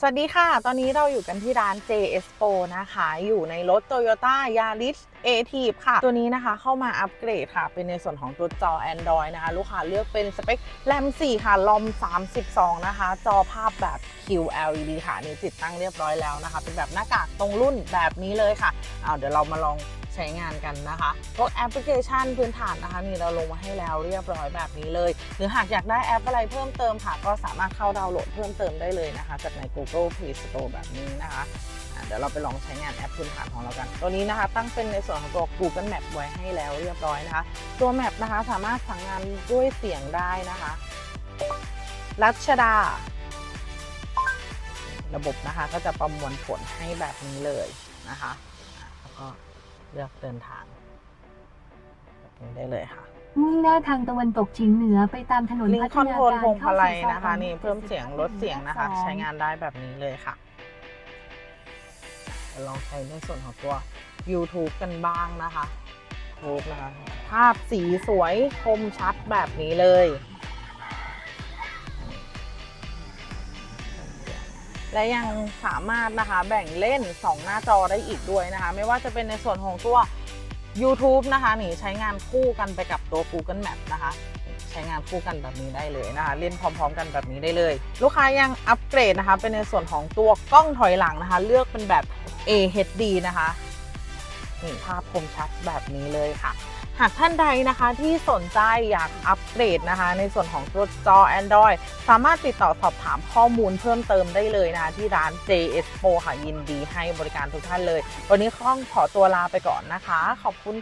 สวัสดีค่ะ ตอนนี้เราอยู่กันที่ร้าน J Expo นะคะ อยู่ในรถ Toyota Yaris a t i v ค่ะ ตัวนี้นะคะเข้ามาอัปเกรดค่ะ เป็นในส่วนของตัวจอ Android นะคะ ลูกค้าเลือกเป็นสเปค RAM 4 ค่ะลอม32 นะคะ จอภาพแบบ QLED ค่ะนี่ติดตั้งเรียบร้อยแล้วนะคะ เป็นแบบหน้ากากตรงรุ่นแบบนี้เลยค่ะ เอาเดี๋ยวเรามาลอง ใช้งานกันนะคะพวกแอปพลิเคชันพื้นฐานนะคะนี่เราลงมาให้แล้วเรียบร้อยแบบนี้เลย หรือหากอยากได้แอปอะไรเพิ่มเติมค่ะ ก็สามารถเข้าดาวน์โหลดเพิ่มเติมได้เลยนะคะ จากใน Google Play Store แบบนี้นะคะเดี๋ยวเราไปลองใช้งานแอปพื้นฐานของเรากัน ตัวนี้นะคะ ตั้งเป็นในส่วนของตัว Google Map ไว้ให้แล้วเรียบร้อยนะคะ ตัว Map นะคะสามารถสั่งงานด้วยเสียงได้นะคะ รัชดา ระบบนะคะก็จะประมวลผลให้แบบนี้เลยนะคะ แล้วก็ เลือกเดินทางแบบนี้ได้เลยค่ะ มุ่งหน้าทางตะวันตกเฉียงเหนือไปตามถนนลิงพัก์ฒคอนนาโทรลการพวงเข้ามาลัยสู่ซอยนะคะ นี่เพิ่มเสียงลดเสียงนะคะ ใช้งานได้แบบนี้เลยค่ะเดี๋ยวลองใช้ในส่วนของตัว YouTube กันบ้างนะคะ YouTube นะคะ ภาพสีสวยคมชัดแบบนี้เลย และยังสามารถนะคะแบ่งเล่น 2 หน้าจอได้อีกด้วยนะคะ ไม่ว่าจะเป็นในส่วนของตัว YouTube นะคะนี่ใช้งานคู่กันไปกับตัว Google Map นะคะ ใช้งานคู่กันแบบนี้ได้เลยนะคะ เล่นพร้อมๆ กันแบบนี้ได้เลย ลูกค้ายังอัปเกรดนะคะ เป็นในส่วนของตัวกล้องถอยหลังนะคะ เลือกเป็นแบบ AHD นะคะ นี่ภาพคมชัดแบบนี้เลยค่ะ หากท่านใดนะคะที่สนใจอยากอัปเกรดนะคะ ในส่วนของตัวจอ Android สามารถติดต่อสอบถามข้อมูลเพิ่มเติมได้เลยนะคะที่ร้าน J Expo ค่ะยินดีให้บริการทุกท่านเลย วันนี้ข้องขอตัวลาไปก่อนนะคะ ขอบคุณ